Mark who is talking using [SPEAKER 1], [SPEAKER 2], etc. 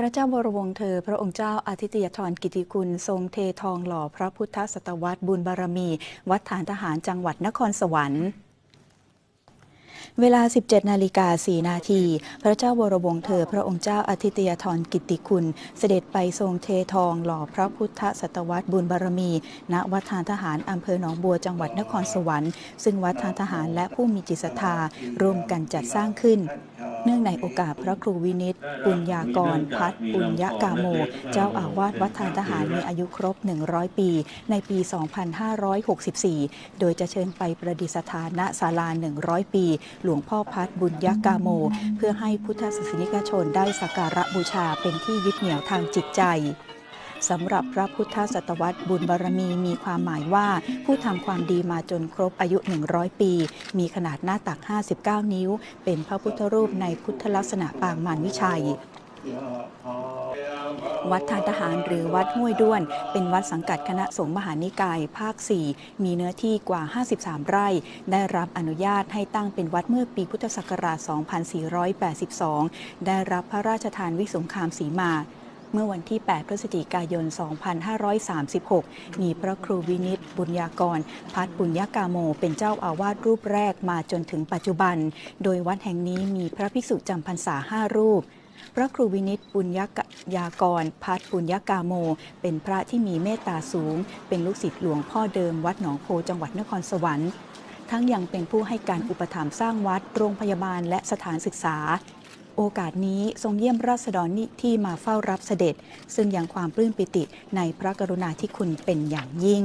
[SPEAKER 1] พระเจ้าวรวงศ์เธอ พระองค์เจ้าอาทิตยธรกิติคุณ ทรงเททองหล่อพระพุทธศตวรรษบุญบารมี วัดฐานทหารจังหวัดนครสวรรค์เวลา 17 นาฬิกา 4 นาที พระเจ้าวรวงศ์เธอ พระองค์เจ้าอาทิตยธรกิตติคุณ เสด็จไปทรงเททองหล่อพระพุทธศตวรรษบุญบารมี ณ วัดทานทหารอำเภอหนองบัวจังหวัดนครสวรรค์ ซึ่งวัดทานทหารและผู้มีจิตศรัทธาร่วมกันจัดสร้างขึ้นเนื่องในโอกาสพระครูวินิตปุญญากร พัฒปุญญกาโม เจ้าอาวาสวัดทานทหารมีอายุครบ 100 ปี ในปี 2564 โดยจะเชิญไปประดิษฐานณศาลา 100 ปี หลวงพ่อพัฒบุญยกาโม เพื่อให้พุทธศาสนิกชนได้สักการะบูชาเป็นที่ยึดเหนี่ยวทางจิตใจ สำหรับพระพุทธศตวรรษบุญบารมีมีความหมายว่า ผู้ทำความดีมาจนครบอายุ 100 ปี มีขนาดหน้าตัก 59 นิ้ว เป็นพระพุทธรูปในพุทธลักษณะปางมารวิชัยวัดทานทหารหรือวัดห้วยด้วน เป็นวัดสังกัดคณะสงฆ์มหานิกาย ภาค 4 มีเนื้อที่กว่า 53 ไร่ ได้รับอนุญาตให้ตั้งเป็นวัดเมื่อปีพุทธศักราช 2482 ได้รับพระราชทานวิสงครามสีมา เมื่อวันที่ 8 พฤศจิกายน 2536 มีพระครูวินิตบุญญากร พัฒบุญญากาโม เป็นเจ้าอาวาสรูปแรกมาจนถึงปัจจุบัน โดยวัดแห่งนี้มีพระภิกษุจำพรรษา 5 รูปพระครูวินิตปุญญยากร พัฒปุญญกาโม เป็นพระที่มีเมตตาสูง เป็นลูกศิษย์หลวงพ่อเดิมวัดหนองโพจังหวัดนครสวรรค์ ทั้งยังเป็นผู้ให้การอุปถัมภ์สร้างวัด โรงพยาบาลและสถานศึกษา โอกาสนี้ทรงเยี่ยมราษฎรที่มาเฝ้ารับเสด็จ ซึ่งยังความปลื้มปิติในพระกรุณาธิคุณเป็นอย่างยิ่ง